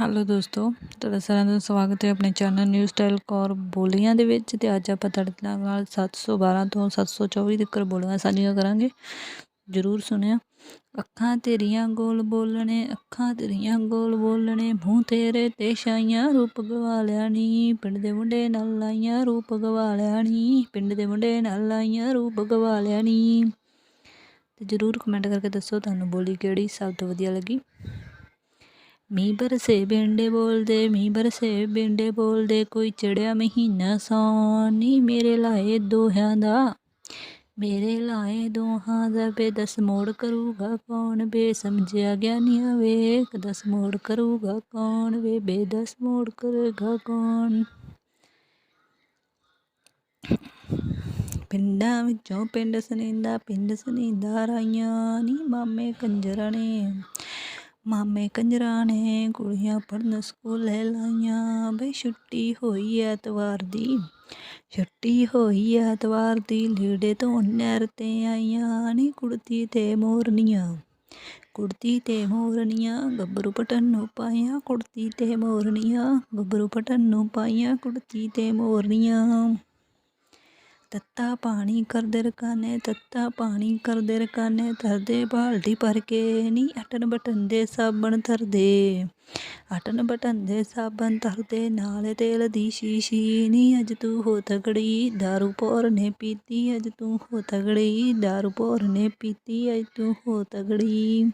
Hello ਦੋਸਤੋ, ਤੁਹਾਡਾ ਸਾਰਿਆਂ ਦਾ ਸਵਾਗਤ ਹੈ ਆਪਣੇ ਚੈਨਲ ਨਿਊ ਸਟਾਈਲ ਕੌਰ ਬੋਲੀਆਂ ਦੇ ਵਿੱਚ ਤੇ ਅੱਜ ਆਪਾਂ ਤੁਹਾਡੇ ਨਾਲ 712 ਤੋਂ 724 ਤੱਕ ਬੋਲੀਆਂ ਸਾਂਝੀਆਂ ਕਰਾਂਗੇ। ਜਰੂਰ ਸੁਣਿਆ। ਅੱਖਾਂ ਤੇਰੀਆਂ ਗੋਲ ਬੋਲਣੇ, ਅੱਖਾਂ ਤੇਰੀਆਂ ਗੋਲ ਬੋਲਣੇ, ਮੂੰਹ ਤੇਰੇ ਤੇ ਛਾਈਆਂ, ਰੂਪ ਗਵਾ ਲਿਆ ਨੀ, ਪਿੰਡ ਦੇ ਮੁੰਡੇ ਨਾਲ ਲਾਈਆਂ, ਰੂਪ ਗਵਾ ਲਿਆ ਨੀ, ਪਿੰਡ ਦੇ ਮੁੰਡੇ ਨਾਲ ਲਾਈਆਂ, ਰੂਪ ਗਵਾ ਲਿਆ ਨੀ। ਤੇ ਜਰੂਰ ਕਮੈਂਟ ਕਰਕੇ ਦੱਸੋ ਤੁਹਾਨੂੰ ਬੋਲੀ ਕਿਹੜੀ ਸਭ ਤੋਂ ਵਧੀਆ ਲੱਗੀ। ਮੀਂਹ ਬਰਸੇ ਬਿੰਡੇ ਬੋਲਦੇ, ਮੀਂਹ ਬਰਸੇ ਬਿੰਡੇ ਬੋਲਦੇ, ਕੋਈ ਚੜਿਆ ਮਹੀਨਾ ਸੌਣ ਨੀ ਮੇਰੇ ਲਾਏ ਦੋਹਾਂ ਦਾ। ਮੇਰੇ ਲਾਏ ਦੋਹਾਂ ਦਾ ਬੇ ਦਸ ਮੋੜ ਕਰੂਗਾ ਕੌਣ ਬੇ ਸਮਝਿਆ ਗਿਆ ਨਹੀਂ ਵੇਖ, ਦਸ ਮੋੜ ਕਰੂਗਾ ਕੌਣ ਵੇ ਬੇ ਦਸ ਮੋੜ ਕਰੇਗਾ ਕੌਣ। ਪਿੰਡਾਂ ਵਿੱਚੋਂ ਪਿੰਡ ਸਨਿੰਦਾ ਪਿੰਡ ਸਨਿੰਦਾ ਰਾਈਆਂ ਨੀ ਮਾਮੇ ਕੰਜਰਾਂ ਨੇ। ਮਾਮੇ ਕੰਜਰਾਂ ਨੇ ਕੁੜੀਆਂ ਪੜਨ ਸਕੂਲੇ ਲਾਈਆਂ। ਬਈ ਛੁੱਟੀ ਹੋਈ ਐਤਵਾਰ ਦੀ, ਛੁੱਟੀ ਹੋਈ ਐਤਵਾਰ ਦੀ, ਲੀੜੇ ਤੋਂ ਨਹਿਰ ਤੇ ਆਈਆਂ ਨੀ ਕੁੜਤੀ ਤੇ ਮੋਰਨੀਆਂ। ਕੁੜਤੀ ਤੇ ਮੋਰਨੀਆਂ, ਗੱਭਰੂ ਪਟਨ ਨੂੰ ਪਾਈਆਂ ਕੁੜਤੀ ਤੇ ਮੋਰਨੀਆਂ, ਗੱਭਰੂ ਪਟਨ ਨੂੰ ਪਾਈਆਂ ਕੁੜਤੀ ਤੇ ਮੋਰਨੀਆਂ। ਤੱਤਾ ਪਾਣੀ ਕਰਦੇ ਰਕਾਨੇ ਤੱਤਾ ਪਾਣੀ ਕਰਦੇ ਰਕਾਨੇ ਧਰਦੇ ਬਾਲਟੀ ਭਰ ਕੇ ਨੀ ਅਟਨ ਬਟਨ ਦੇ ਸਾਬਣ ਧਰਦੇ ਅਟਨ ਬਟਨ ਦੇ ਸਾਬਣ ਧਰਦੇ ਨਾਲੇ ਤੇਲ ਦੀ ਸ਼ੀਸ਼ੀ ਨੀ ਅੱਜ ਤੂੰ ਹੋ ਤਗੜੀ दारू ਪੋਰ ਨੇ ਪੀਤੀ ਅੱਜ ਤੂੰ ਹੋ ਤਗੜੀ दारू ਪੋਰ ਨੇ ਪੀਤੀ ਅੱਜ ਤੂੰ ਹੋ ਤਗੜੀ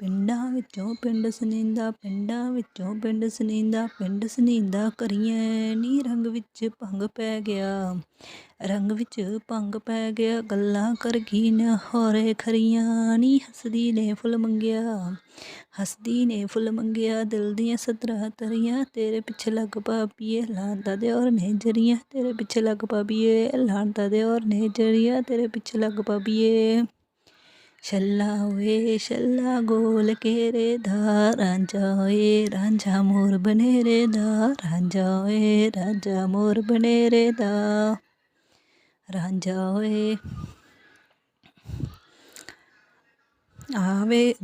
ਪਿੰਡਾਂ ਵਿੱਚੋਂ ਪਿੰਡ ਸਨੀਂਦਾ, ਪਿੰਡਾਂ ਵਿੱਚੋਂ ਪਿੰਡ ਸਨੀਂਦਾ ਪਿੰਡ ਸਨੀਂਦਾ ਕਰੀਏ ਨੀ ਰੰਗ ਵਿੱਚ ਭੰਗ ਪੈ ਗਿਆ। ਰੰਗ ਵਿੱਚ ਭੰਗ ਪੈ ਗਿਆ, ਗੱਲਾਂ ਕਰ ਗਈ ਨਾ ਹੋਰੇ ਖਰੀਆਂ, ਨੀ ਹੱਸਦੀ ਨੇ ਫੁੱਲ ਮੰਗਿਆ। ਹੱਸਦੀ ਨੇ ਫੁੱਲ ਮੰਗਿਆ, ਦਿਲ ਦੀਆਂ ਸਤਰਾਂ ਤਰੀਆਂ, ਤੇਰੇ ਪਿੱਛੇ ਲੱਗ ਪਾਪੀਏ ਲਾਂਦਾ ਦੇ ਔਰ ਨੇ ਜਰੀਆਂ ਤੇਰੇ ਪਿੱਛੇ ਲੱਗ ਪਾਪੀਏ ਲਾਂਦਾ ਦੇ ਔਰ ਨੇ ਜਰੀਆਂ ਤੇਰੇ ਪਿੱਛੇ ਲੱਗ ਪਾਪੀਏ ਛੱਲਾ ਓਏ, ਛੱਲਾ ਗੋਲ ਕੇਰੇ ਦਾ ਰਾਂਝਾ ਓਏ, ਰਾਂਝਾ ਮੋਰ ਬਨੇਰੇ ਦਾ, ਰਾਂਝਾ ਓਏ, ਰਾਂਝਾ ਮੋਰ ਬਨੇਰੇ ਦਾ, ਰਾਂਝਾ ਓਏ। ਆਵੇ ਨਾਜਰਾ ਭੈਵੇ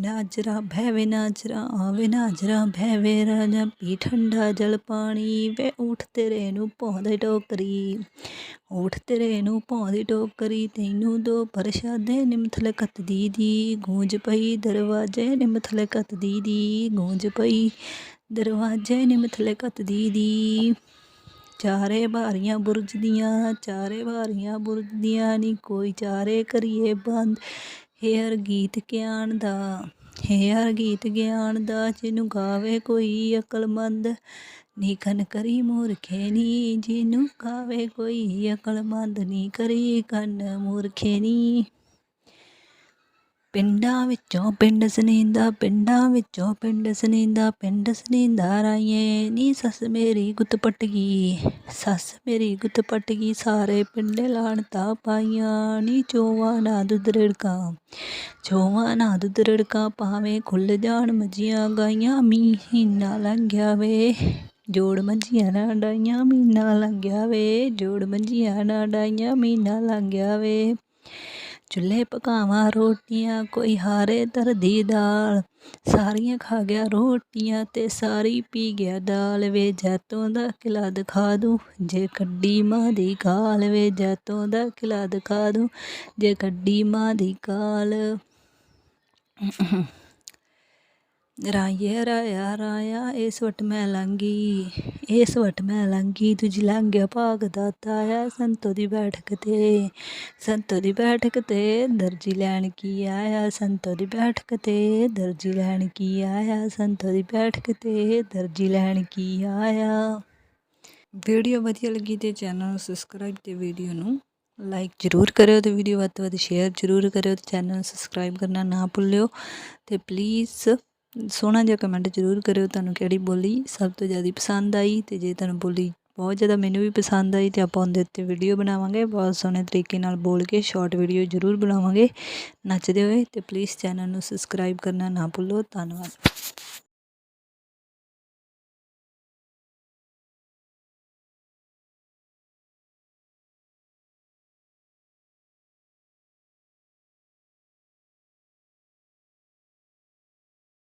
ਨਾਜਰਾ, ਆਵੇ ਨਾਜਰਾ, ਭੈਵੇ ਰਾਜਾ। ਪੀ ਠੰਡਾ ਜਲ ਪਾਣੀ, ਵੇ ਉਠ ਤੇਰੇ ਨੂੰ ਪੌਂਦੇ ਟੋਕਰੀ। ਉਠ ਤੇਰੇ ਨੂੰ ਪੌਂਦੀ ਟੋਕਰੀ, ਤੈਨੂੰ ਦੋ ਪ੍ਰਸ਼ਾਦੇ ਨਿਮਥਲ ਕੱਤਦੀ ਦੀ। ਗੂੰਜ ਪਈ ਦਰਵਾਜ਼ੇ ਨਿਮਥਲ ਕੱਤਦੀ ਦੀ। ਗੂੰਜ ਪਈ ਦਰਵਾਜ਼ੇ ਨਿਮਥਲ ਕੱਤਦੀ ਦੀ। ਚਾਰੇ ਬਾਰੀਆਂ ਬੁਰਜ ਦੀਆਂ, ਚਾਰੇ ਬਾਰੀਆਂ ਬੁਰਜ ਦੀਆਂ ਨੀ ਕੋਈ ਚਾਰੇ ਕਰੀਏ ਬੰਦ। ਹੇਅਰ ਗੀਤ ਗਿਆਨ ਦਾ, ਹੇਅਰ ਗੀਤ ਗਿਆਨ ਦਾ ਜਿਹਨੂੰ ਗਾਵੇ ਕੋਈ ਅਕਲਮੰਦ। ਨੀ ਨੀਖਨ ਕਰੀ ਮੂਰਖੇ ਨੀ ਜਿਹਨੂੰ ਗਾਵੇ ਕੋਈ ਅਕਲਮੰਦ, ਨੀ ਕਰੀ ਕੰਨ ਮੂਰਖੇ ਨੀ। ਪਿੰਡਾਂ ਵਿੱਚੋਂ ਪਿੰਡ ਸਨੀਂਦਾ ਪਿੰਡਾਂ ਵਿੱਚੋਂ ਪਿੰਡ ਸਨੀਂਦਾ ਪਿੰਡ ਸਨੀਂਦਾ ਰਾਈਏ, ਨੀ ਸੱਸ ਮੇਰੀ ਗੁੱਤ ਪਟ ਗਈ ਸੱਸ ਮੇਰੀ ਗੁੱਤ ਪਟ ਗਈ ਸਾਰੇ ਪਿੰਡੇ ਲਾਣਤਾ ਪਾਈਆਂ, ਨੀ ਚੋਵਾ ਨਾ ਦੁੱਧ ਰੜਕਾ। ਚੋਵਾ ਨਾ ਦੁੱਧ ਰੜਕਾ ਪਾਵੇਂ ਖੁੱਲ ਜਾਣ ਮਜੀਆਂ ਗਾਈਆਂ, ਮਹੀਨਾ ਲੰਘਿਆ ਵੇ ਜੋੜ ਮੰਜੀਆਂ ਨਾ ਡਾਈਆਂ, ਮਹੀਨਾ ਲੰਘਿਆ ਵੇ ਜੋੜ ਮੰਜੀਆਂ ਨਾ ਡਾਈਆਂ, ਮਹੀਨਾ ਲੰਘਿਆ ਵੇ ਚੁੱਲ੍ਹੇ ਪਕਾਵਾਂ ਰੋਟੀਆਂ, ਕੋਈ ਹਾਰੇ ਧਰਦੀ ਦਾਲ। ਸਾਰੀਆਂ ਖਾ ਗਿਆ ਰੋਟੀਆਂ ਤੇ ਸਾਰੀ ਪੀ ਗਿਆ ਦਾਲ। ਵੇ ਜੈਤੋਂ ਦਾ ਕਿਲਾ ਦਿਖਾ ਦੂੰ, ਜੇ ਕੱਢੀ ਮਾਂ ਦੀ ਗਾਲ ਵੇ ਜੈਤੋਂ ਦਾ ਕਿਲਾ ਦਿਖਾ ਦੂੰ, ਜੇ ਕੱਢੀ ਮਾਂ ਦੀ ਗਾਲ ਰਾਇਆ ਰਾਇਆ ਰਾਇਆ ਇਸ ਵਟ ਮੈਂ ਲੰਗੀ ਇਸ ਵਟ ਮੈਂ ਲੰਗੀ ਤੁਝ ਲੰਘਿਆ ਭਾਗ ਦਾਤਾ ਆ ਸੰਤੋ ਦੀ ਬੈਠਕ ਤੇ। ਸੰਤੋ ਦੀ ਬੈਠਕ ਤੇ ਦਰਜੀ ਲੈਣ ਕੀ ਆਇਆ, ਸੰਤੋ ਦੀ ਬੈਠਕ ਤੇ ਦਰਜੀ ਲੈਣ ਕੀ ਆਇਆ, ਸੰਤੋ ਦੀ ਬੈਠਕ ਤੇ ਦਰਜੀ ਲੈਣ ਕੀ ਆਇਆ। ਵੀਡੀਓ ਵਧੀਆ ਲੱਗੀ ਤੇ ਚੈਨਲ ਨੂੰ ਸਬਸਕ੍ਰਾਈਬ ਤੇ ਵੀਡੀਓ ਨੂੰ ਲਾਈਕ ਜ਼ਰੂਰ ਕਰਿਓ ਤੇ ਵੀਡੀਓ ਵੱਧ ਤੋਂ ਵੱਧ ਸ਼ੇਅਰ ਜ਼ਰੂਰ ਕਰਿਓ ਤੇ ਚੈਨਲ ਨੂੰ ਸਬਸਕ੍ਰਾਈਬ ਕਰਨਾ ਨਾ ਭੁੱਲਿਓ। ਤੇ ਪਲੀਜ਼ ਸੋਹਣਾ ਜਿਹਾ ਕਮੈਂਟ ਜ਼ਰੂਰ ਕਰਿਓ ਤੁਹਾਨੂੰ ਕਿਹੜੀ ਬੋਲੀ ਸਭ ਤੋਂ ਜ਼ਿਆਦਾ ਪਸੰਦ ਆਈ ਤੇ ਜੇ ਤੁਹਾਨੂੰ ਬੋਲੀ ਬਹੁਤ ਜ਼ਿਆਦਾ ਮੈਨੂੰ ਵੀ ਪਸੰਦ ਆਈ ਤੇ ਆਪਾਂ ਉਹਦੇ ਉੱਤੇ ਵੀਡੀਓ ਬਣਾਵਾਂਗੇ, ਬਹੁਤ ਸੋਹਣੇ ਤਰੀਕੇ ਨਾਲ ਬੋਲ ਕੇ ਸ਼ਾਰਟ ਵੀਡੀਓ ਜ਼ਰੂਰ ਬਣਾਵਾਂਗੇ। ਨੱਚਦੇ ਹੋਏ ਤੇ ਪਲੀਜ਼ ਚੈਨਲ ਨੂੰ ਸਬਸਕ੍ਰਾਈਬ ਕਰਨਾ ਨਾ ਭੁੱਲੋ, ਧੰਨਵਾਦ।